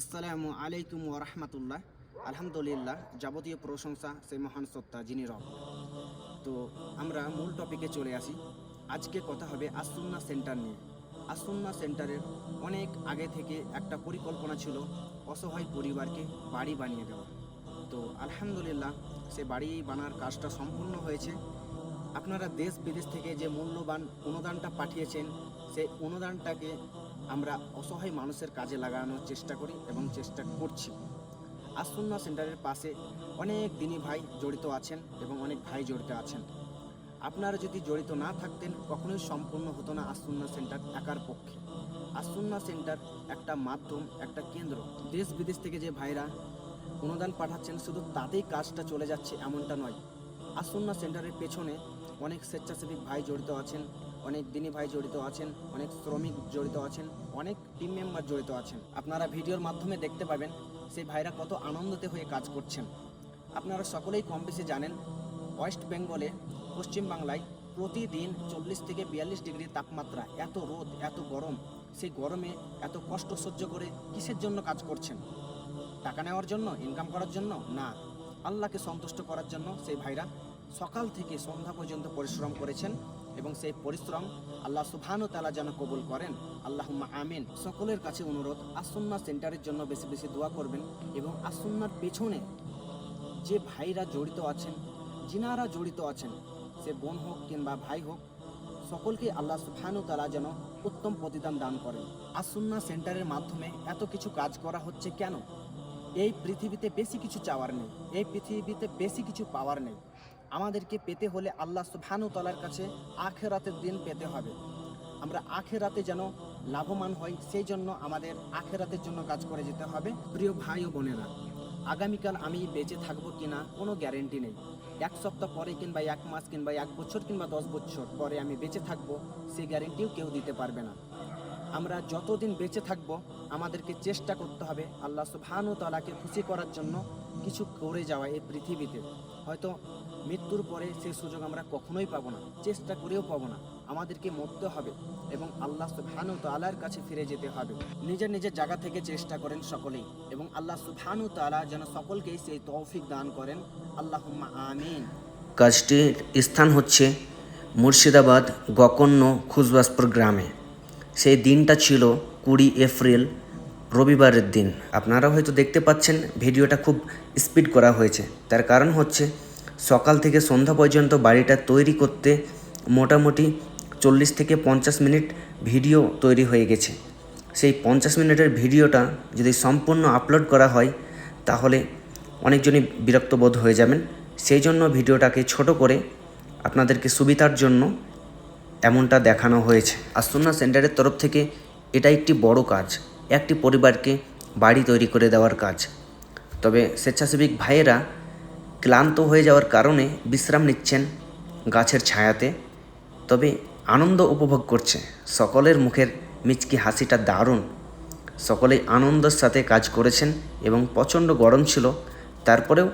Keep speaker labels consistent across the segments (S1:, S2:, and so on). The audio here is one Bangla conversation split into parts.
S1: আসসালামু আলাইকুম ওরহমতুল্লাহ আলহামদুলিল্লাহ, যাবতীয় প্রশংসা সেই মহান সত্তা, যিনি রব। তো আমরা মূল টপিকে চলে আসি। আজকে কথা হবে আসুন্না সেন্টার নিয়ে। আসুন্না সেন্টারের অনেক আগে থেকে একটা পরিকল্পনা ছিল অসহায় পরিবারকে বাড়ি বানিয়ে দেওয়া। তো আলহামদুলিল্লাহ, সে বাড়ি বানার কাজটা সম্পূর্ণ হয়েছে। আপনারা দেশ বিদেশ থেকে যে মূল্যবান অনুদানটা পাঠিয়েছেন, সেই অনুদানটাকে আমরা অসহায় মানুষের কাজে লাগানোর চেষ্টা করি এবং চেষ্টা করছি। আসুন্না সেন্টারের পাশে অনেক দিনী ভাই জড়িত আছেন এবং অনেক ভাই জড়িত আছেন। আপনারা যদি জড়িত না থাকতেন, কখনোই সম্পূর্ণ হতো না আসুন্না সেন্টার একার পক্ষে। আসুন্না সেন্টার একটা মাধ্যম, একটা কেন্দ্র। দেশ বিদেশ থেকে যে ভাইরা অনুদান পাঠাচ্ছেন, শুধু তাতেই কাজটা চলে যাচ্ছে এমনটা নয়। আসুন্না সেন্টারের পেছনে অনেক স্বেচ্ছাসেবী ভাই জড়িত আছেন, অনেক দিনী ভাই জড়িত আছেন, অনেক শ্রমিক জড়িত আছেন, অনেক টিম মেম্বার জড়িত আছেন। আপনারা ভিডিওর মাধ্যমে দেখতে পাবেন সেই ভাইরা কত আনন্দতে হয়ে কাজ করছেন। আপনারা সকলেই কম বেশি জানেন, ওয়েস্ট বেঙ্গলে পশ্চিমবাংলায় প্রতিদিন চল্লিশ থেকে বিয়াল্লিশ ডিগ্রি তাপমাত্রা, এত রোদ, এত গরম, সেই গরমে এত কষ্ট সহ্য করে কিসের জন্য কাজ করছেন? টাকা নেওয়ার জন্য ইনকাম করার জন্য? না। আল্লাহকে সন্তুষ্ট করার জন্য সেই ভাইরা সকাল থেকে সন্ধ্যা পর্যন্ত পরিশ্রম করেছেন এবং সেই পরিশ্রম আল্লাহ সুবহানু তালা যেন কবুল করেন। আল্লাহ আমিন। সকলের কাছে অনুরোধ আসন্না সেন্টারের জন্য বেশি বেশি দোয়া করবেন এবং আসন্নার পেছনে যে ভাইরা জড়িত আছেন, যিনারা জড়িত আছেন, সে বোন হোক কিংবা ভাই হোক সকলকে আল্লাহ সুবহানু তালা যেন উত্তম প্রতিদান দান করেন। আসন্না সেন্টারের মাধ্যমে এত কিছু কাজ করা হচ্ছে কেন? এই পৃথিবীতে বেশি কিছু চাওয়ার নেই, এই পৃথিবীতে বেশি কিছু পাওয়ার নেই। আমাদেরকে পেতে হলে আল্লাহ সুবহানু তালার কাছে আখেরাতের দিন পেতে হবে। আমরা আখেরাতে যেন লাভবান হই, সেই জন্য আমাদের আখেরাতের জন্য কাজ করে যেতে হবে। প্রিয় ভাই ও বোনেরা, আগামীকাল আমি বেঁচে থাকব কিনা কোনো গ্যারেন্টি নেই। এক সপ্তাহ পরে কিংবা এক মাস কিংবা এক বছর কিংবা দশ বছর পরে আমি বেঁচে থাকব সেই গ্যারেন্টিও কেউ দিতে পারবে না। আমরা যতদিন বেঁচে থাকব আমাদেরকে চেষ্টা করতে হবে আল্লাহ সুবহানু তালাকে খুশি করার জন্য কিছু করে যাওয়া এই পৃথিবীতে। হয়তো মৃত্যুর পরে সেই সুযোগ আমরা কখনোই পাবো না, চেষ্টা করেও পাবো না। আমাদেরকে মরতে হবে এবং আল্লাহ সুবহানু তালার কাছে ফিরে যেতে হবে। নিজের নিজের জায়গা থেকে চেষ্টা করেন সকলেই এবং আল্লাহ সুবহানু তালা যেন সকলকেই সেই তৌফিক দান করেন। আল্লাহ আমিন।
S2: কাজটির স্থান হচ্ছে মুর্শিদাবাদ গকর্ণ খুজবাসপুর গ্রামে। সেই দিনটা ছিল কুড়ি এপ্রিল, রবিবারের দিন। আপনারা হয়তো দেখতে পাচ্ছেন, ভিডিওটা খুব স্পিড করা হয়েছে। তার কারণ হচ্ছে, সকাল থেকে সন্ধ্যা পর্যন্ত বাড়িটা তৈরি করতে মোটামুটি চল্লিশ থেকে পঞ্চাশ মিনিট ভিডিও তৈরি হয়ে গেছে। সেই পঞ্চাশ মিনিটের ভিডিওটা যদি সম্পূর্ণ আপলোড করা হয়, তাহলে অনেকজনই বিরক্তবোধ হয়ে যাবেন। সেই জন্য ভিডিওটাকে ছোট করে আপনাদেরকে সুবিধার জন্য এমনটা দেখানো হয়েছে। আসুন্না সেন্টারের তরফ থেকে এটা একটি বড় কাজ, একটি পরিবারকে বাড়ি তৈরি করে দেওয়ার কাজ। তবে স্বেচ্ছাসেবিক ভাইয়েরা ক্লান্ত হয়ে যাওয়ার কারণে বিশ্রাম নিচ্ছেন গাছের ছায়াতে। তবে আনন্দ উপভোগ করছে। সকলের মুখের মিচকি হাসিটা দারুণ। সকলেই আনন্দের সাথে কাজ করেছেন এবং প্রচণ্ড গরম ছিল। তারপরেও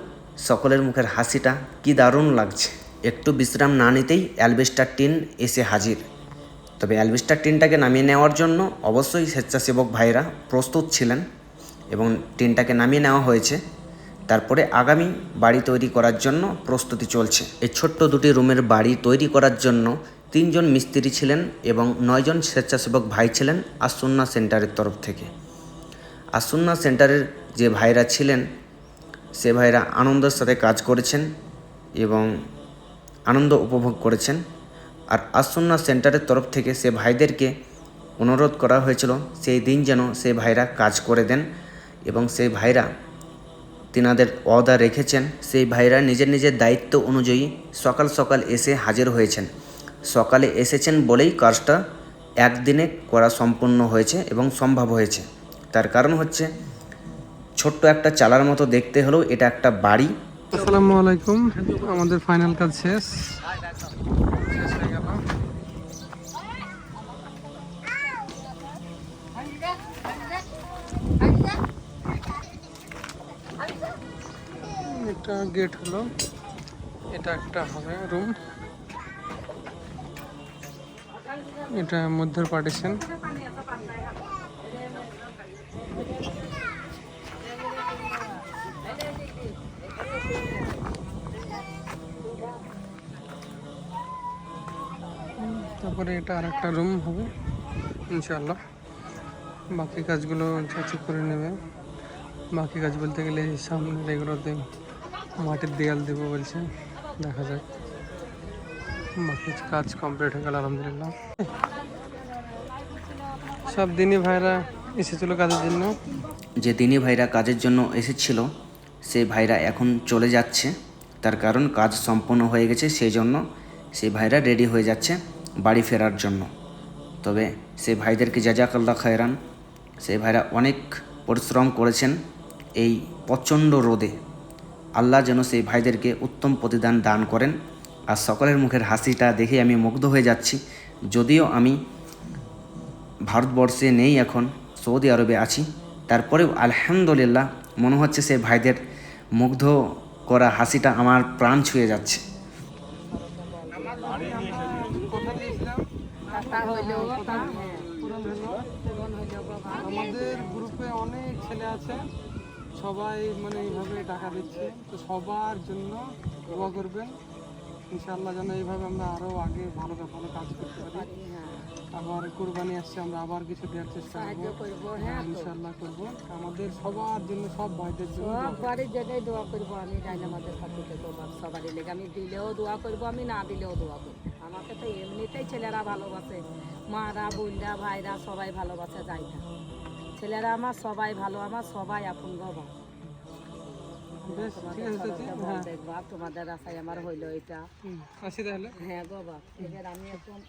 S2: সকলের মুখের হাসিটা কি দারুণ লাগছে। একটু বিশ্রাম না নিতেই অ্যালবেস্টার টিন এসে হাজির। তবে অ্যালবেস্টার টিনটাকে নামিয়ে নেওয়ার জন্য অবশ্যই স্বেচ্ছাসেবক ভাইরা প্রস্তুত ছিলেন এবং টিনটাকে নামিয়ে নেওয়া হয়েছে। তারপরে আগামী বাড়ি তৈরি করার জন্য প্রস্তুতি চলছে। এই ছোট্ট দুটি রুমের বাড়ি তৈরি করার জন্য তিনজন মিস্ত্রি ছিলেন এবং নয়জন স্বেচ্ছাসেবক ভাই ছিলেন আসুন্না সেন্টারের তরফ থেকে। আসুন্না সেন্টারের যে ভাইরা ছিলেন, সে ভাইরা আনন্দের সাথে কাজ করেছেন এবং আনন্দ উপভোগ করেছেন। আর আসুন্না সেন্টারের তরফ থেকে সে ভাইদেরকে অনুরোধ করা হয়েছিল, সেই দিন যেন সে ভাইরা কাজ করে দেন এবং সেই ভাইরা তিনাদের অদা রেখেছেন। সেই ভাইরা নিজের নিজের দায়িত্ব অনুযায়ী সকাল সকাল এসে হাজির হয়েছেন। সকালে এসেছেন বলেই কাজটা একদিনে করা সম্পূর্ণ হয়েছে এবং সম্ভব হয়েছে। তার কারণ হচ্ছে, ছোট্ট একটা চালার মতো দেখতে হলেও এটা একটা বাড়ি
S3: আসসালামু আলাইকুম। আমাদের ফাইনাল কাজ শেষ। শেষ হয়ে গেল একটা গেট হলো। এটা একটা হবে রুম এটা মধ্যের পার্টিশন পরে এটা আর একটা রুম হবে। ইনশাল্লাহ বাকি কাজগুলো চাচি করে নেবে। বাকি কাজ বলতে গেলে সামনের এগুলোতে মাটির দেয়াল দেবো বলছে। দেখা যাক। বাকি কাজ কমপ্লিট হয়ে গেল, আলহামদুলিল্লাহ। সব দিনই ভাইরা এসেছিল কাজের জন্য?
S1: যে দিনী ভাইরা কাজের জন্য এসেছিল সেই ভাইরা এখন চলে যাচ্ছে। তার কারণ কাজ সম্পন্ন হয়ে গেছে, সেই জন্য সেই ভাইরা রেডি হয়ে যাচ্ছে। বাড়ি ফেরার জন্য। তবে সেই ভাইদেরকে জাজাকাল্লা খায়রান, সেই ভাইরা অনেক পরিশ্রম করেছেন এই প্রচণ্ড রোদে। আল্লাহ যেন সেই ভাইদেরকে উত্তম প্রতিদান দান করেন। আর সকলের মুখের হাসিটা দেখে আমি মুগ্ধ হয়ে যাচ্ছি। যদিও আমি ভারতবর্ষে নেই এখন, সৌদি আরবে আছি। তারপরেও আলহামদুলিল্লাহ মনে হচ্ছে সে ভাইদের মুগ্ধ করা হাসিটা আমার প্রাণ ছুঁয়ে যাচ্ছে।
S3: আমাদের গ্রুপে অনেক ছেলে আছে সবাই মানে এইভাবে টাকা দিচ্ছে। তো সবার জন্য দোয়া করবেন ইনশাআল্লাহ যেন এইভাবে আমরা আরও আগে ভালো ভালো কাজ করতে পারি। আবার কোরবানি আসছে আমরা আবার কিছু দেওয়ার চেষ্টা করব। ইনশাআল্লাহ করব। আমাদের সবার জন্য সব ভাইদের জন্য।
S4: সবারই জায়গায় দোয়া করব আমি সাথে তোমার সবারই লেগে। আমি দিলেও দোয়া করব আমি না দিলেও দোয়া করব। আমাকে তো এমনিতেই ছেলেরা ভালোবাসে। মারা বোনরা ভাইরা সবাই ভালোবাসে যাই না ছেলেরা আমার সবাই ভালো আমার সবাই আপন বাবা।
S3: হ্যাঁ।
S4: দেখবা তোমাদের আশায় আমার হইল এটা। হ্যাঁ বাবা আমি এখন